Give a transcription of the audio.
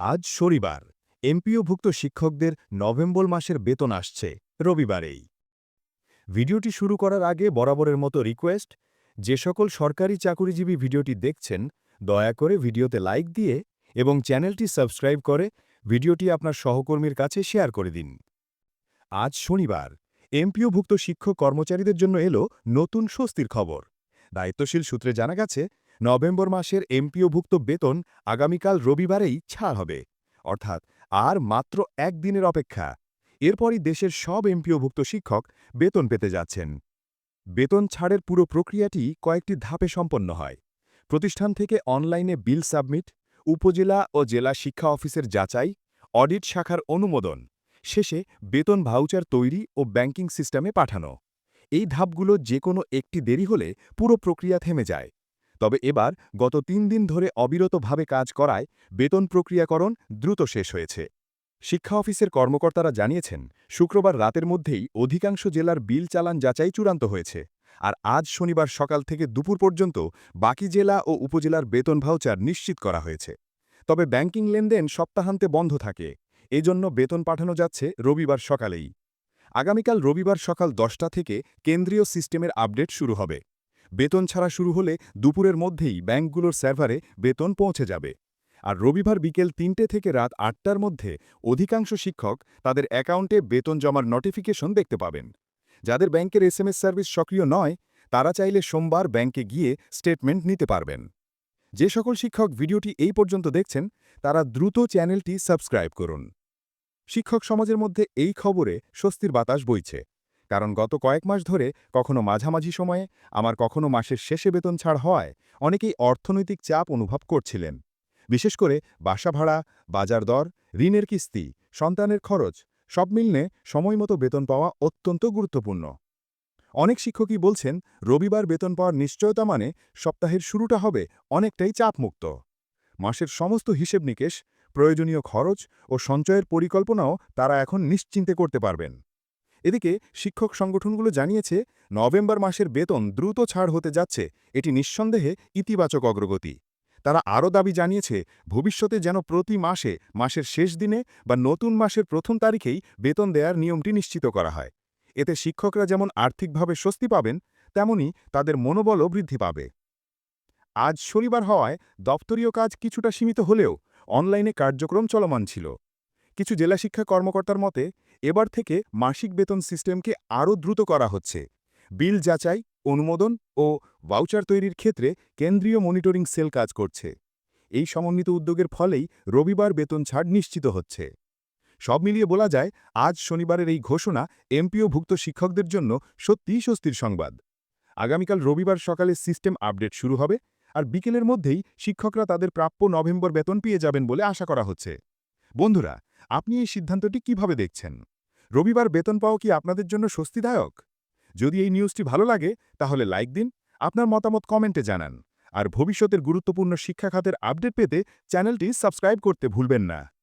আজ শনিবার। এমপিওভুক্ত শিক্ষকদের নভেম্বর মাসের বেতন আসছে, রবিবারেই। ভিডিওটি শুরু করার আগে বরাবরের মতো রিকোয়েস্ট, যে সকল সরকারি চাকুরিজীবী ভিডিওটি দেখছেন, দয়া করে ভিডিওতে লাইক দিয়ে এবং চ্যানেলটি সাবস্ক্রাইব করে ভিডিওটি আপনার সহকর্মীর কাছে শেয়ার করে দিন। আজ শনিবার, এমপিওভুক্ত শিক্ষক কর্মচারীদের জন্য এলো নতুন স্বস্তির খবর। দায়িত্বশীল সূত্রে জানা গেছে নভেম্বর মাসের এমপিওভুক্ত বেতন আগামীকাল রবিবারেই ছাড় হবে। অর্থাৎ আর মাত্র একদিনের অপেক্ষা। এরপরই দেশের সব এমপিওভুক্ত শিক্ষক বেতন পেতে যাচ্ছেন। বেতন ছাড়ের পুরো প্রক্রিয়াটি কয়েকটি ধাপে সম্পন্ন হয়। প্রতিষ্ঠান থেকে অনলাইনে বিল সাবমিট, উপজেলা ও জেলা শিক্ষা অফিসের যাচাই, অডিট শাখার অনুমোদন, শেষে বেতন ভাউচার তৈরি ও ব্যাংকিং সিস্টেমে পাঠানো। এই ধাপগুলো যে কোনো একটি দেরি হলে পুরো প্রক্রিয়া থেমে যায়। তবে এবার গত তিন দিন ধরে অবিরতভাবে কাজ করায় বেতন প্রক্রিয়াকরণ দ্রুত শেষ হয়েছে। শিক্ষা অফিসের কর্মকর্তারা জানিয়েছেন, শুক্রবার রাতের মধ্যেই অধিকাংশ জেলার বিল চালান যাচাই চূড়ান্ত হয়েছে আর আজ শনিবার সকাল থেকে দুপুর পর্যন্ত বাকি জেলা ও উপজেলার বেতন ভাউচার নিশ্চিত করা হয়েছে। তবে ব্যাংকিং লেনদেন সপ্তাহান্তে বন্ধ থাকে, এজন্য বেতন পাঠানো যাচ্ছে রবিবার সকালেই। আগামীকাল রবিবার সকাল দশটা থেকে কেন্দ্রীয় সিস্টেমের আপডেট শুরু হবে। বেতন ছাড়া শুরু হলে দুপুরের মধ্যেই ব্যাংকগুলোর সার্ভারে বেতন পৌঁছে যাবে। আর রবিবার বিকেল তিনটে থেকে রাত আটটার মধ্যে অধিকাংশ শিক্ষক তাদের অ্যাকাউন্টে বেতন জমার নোটিফিকেশন দেখতে পাবেন। যাদের ব্যাংকের এসএমএস সার্ভিস সক্রিয় নয়, তারা চাইলে সোমবার ব্যাংকে গিয়ে স্টেটমেন্ট নিতে পারবেন। যে সকল শিক্ষক ভিডিওটি এই পর্যন্ত দেখছেন, তারা দ্রুত চ্যানেলটি সাবস্ক্রাইব করুন। শিক্ষক সমাজের মধ্যে এই খবরে স্বস্তির বাতাস বইছে। কারণ গত কয়েক মাস ধরে কখনো মাঝামাঝি সময়ে আমার কখনো মাসের শেষে বেতন ছাড় হওয়ায় অনেকেই অর্থনৈতিক চাপ অনুভব করছিলেন। বিশেষ করে বাসা ভাড়া, বাজার দর, ঋণের কিস্তি, সন্তানের খরচ, সব মিলনে সময়মতো বেতন পাওয়া অত্যন্ত গুরুত্বপূর্ণ। অনেক শিক্ষকই বলছেন, রবিবার বেতন পাওয়ার নিশ্চয়তা মানে সপ্তাহের শুরুটা হবে অনেকটাই চাপমুক্ত। মাসের সমস্ত হিসেব নিকেশ, প্রয়োজনীয় খরচ ও সঞ্চয়ের পরিকল্পনাও তারা এখন নিশ্চিন্তে করতে পারবেন। এদিকে শিক্ষক সংগঠনগুলো জানিয়েছে, নভেম্বর মাসের বেতন দ্রুত ছাড় হতে যাচ্ছে, এটি নিঃসন্দেহে ইতিবাচক অগ্রগতি। তারা আরও দাবি জানিয়েছে, ভবিষ্যতে যেন প্রতি মাসে, মাসের শেষ দিনে বা নতুন মাসের প্রথম তারিখেই বেতন দেওয়ার নিয়মটি নিশ্চিত করা হয়। এতে শিক্ষকরা যেমন আর্থিকভাবে স্বস্তি পাবেন, তেমনি তাদের মনোবলও বৃদ্ধি পাবে। আজ শনিবার হওয়ায় দপ্তরীয় কাজ কিছুটা সীমিত হলেও অনলাইনে কার্যক্রম চলমান ছিল। কিছু জেলা শিক্ষা কর্মকর্তার মতে এবার থেকে মাসিক বেতন সিস্টেমকে আরও দ্রুত করা হচ্ছে। বিল যাচাই, অনুমোদন ও ভাউচার তৈরির ক্ষেত্রে কেন্দ্রীয় মনিটরিং সেল কাজ করছে। এই সমন্বিত উদ্যোগের ফলেই রবিবার বেতন ছাড় নিশ্চিত হচ্ছে। সব মিলিয়ে বলা যায়, আজ শনিবারের এই ঘোষণা এমপিওভুক্ত শিক্ষকদের জন্য সত্যিই স্বস্তির সংবাদ। আগামীকাল রবিবার সকালে সিস্টেম আপডেট শুরু হবে আর বিকেলের মধ্যেই শিক্ষকরা তাদের প্রাপ্য নভেম্বর বেতন পেয়ে যাবেন বলে আশা করা হচ্ছে। বন্ধুরা আপনি এই সিদ্ধান্তটি কীভাবে দেখছেন? রবিবার বেতন পাওয়া কি আপনাদের জন্য স্বস্তিদায়ক? যদি এই নিউজটি ভালো লাগে, তাহলে লাইক দিন, আপনার মতামত কমেন্টে জানান। আর ভবিষ্যতের গুরুত্বপূর্ণ শিক্ষা খাতের আপডেট পেতে চ্যানেলটি সাবস্ক্রাইব করতে ভুলবেন না।